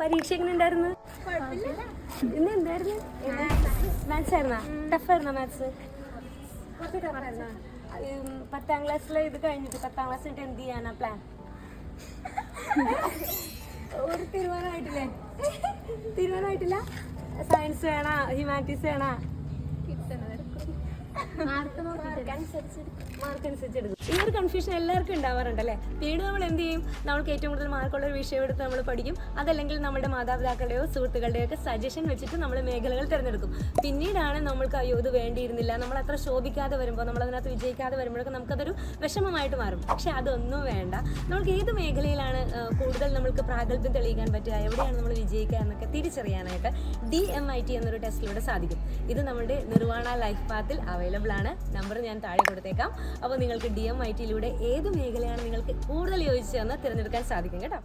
പരീക്ഷ എങ്ങനെ ഉണ്ടായിരുന്നു? ഇന്ന് എന്തായിരുന്നു? മാത്സ് ആയിരുന്നാ? ടഫ് ആയിരുന്നോ മാത്സ് പത്താം ക്ലാസ്സിലെ ഇത് കഴിഞ്ഞിട്ട് പത്താം ക്ലാസ് കഴിഞ്ഞിട്ട് എന്ത് ചെയ്യാനാ പ്ലാൻ ഒരു തീരുമാനമായിട്ടില്ലേ? തീരുമാനമായിട്ടില്ല. സയൻസ് വേണോ? ഹ്യൂമാനിറ്റീസ് വേണോ? മാർക്ക് ഈ ഒരു കൺഫ്യൂഷൻ എല്ലാവർക്കും ഉണ്ടാവാറുണ്ടല്ലേ? പിന്നീട് നമ്മൾ എന്ത് ചെയ്യും? നമ്മൾക്ക് ഏറ്റവും കൂടുതൽ മാർക്കുള്ള ഒരു വിഷയം എടുത്ത് നമ്മൾ പഠിക്കും. അതല്ലെങ്കിൽ നമ്മുടെ മാതാപിതാക്കളുടെയോ സുഹൃത്തുക്കളുടെയോ ഒക്കെ സജഷൻ വെച്ചിട്ട് നമ്മൾ മേഖലകൾ തിരഞ്ഞെടുക്കും. പിന്നീടാണ് നമ്മൾക്ക് അയ്യോ ഇത് വേണ്ടിയിരുന്നില്ല. നമ്മൾ അത്ര ശോഭിക്കാതെ വരുമ്പോൾ നമ്മൾ അതിനകത്ത് വിജയിക്കാതെ വരുമ്പോഴൊക്കെ നമുക്കതൊരു വിഷമമായിട്ട് മാറും. പക്ഷെ അതൊന്നും വേണ്ട. നമുക്ക് ഏത് മേഖലയിലാണ് കൂടുതൽ നമ്മൾക്ക് പ്രാഗൽഭ്യം തെളിയിക്കാൻ പറ്റുക? എവിടെയാണ് നമ്മൾ വിജയിക്കുക എന്നൊക്കെ തിരിച്ചറിയാനായിട്ട് ഡി എം ഐ ടി എന്നൊരു ടെസ്റ്റിലൂടെ സാധിക്കും. ഇത് നമ്മുടെ നിർവാണ ലൈഫ് പാത്തിൽ ആണ്. നമ്പർ ഞാൻ താഴെ കൊടുത്തേക്കാം. അപ്പോൾ നിങ്ങൾക്ക് ഡി എം ഐ ടിയിലൂടെ ഏത് മേഖലയാണ് നിങ്ങൾക്ക് കൂടുതൽ യോജിച്ചതെന്ന് തിരഞ്ഞെടുക്കാൻ സാധിക്കും കേട്ടോ.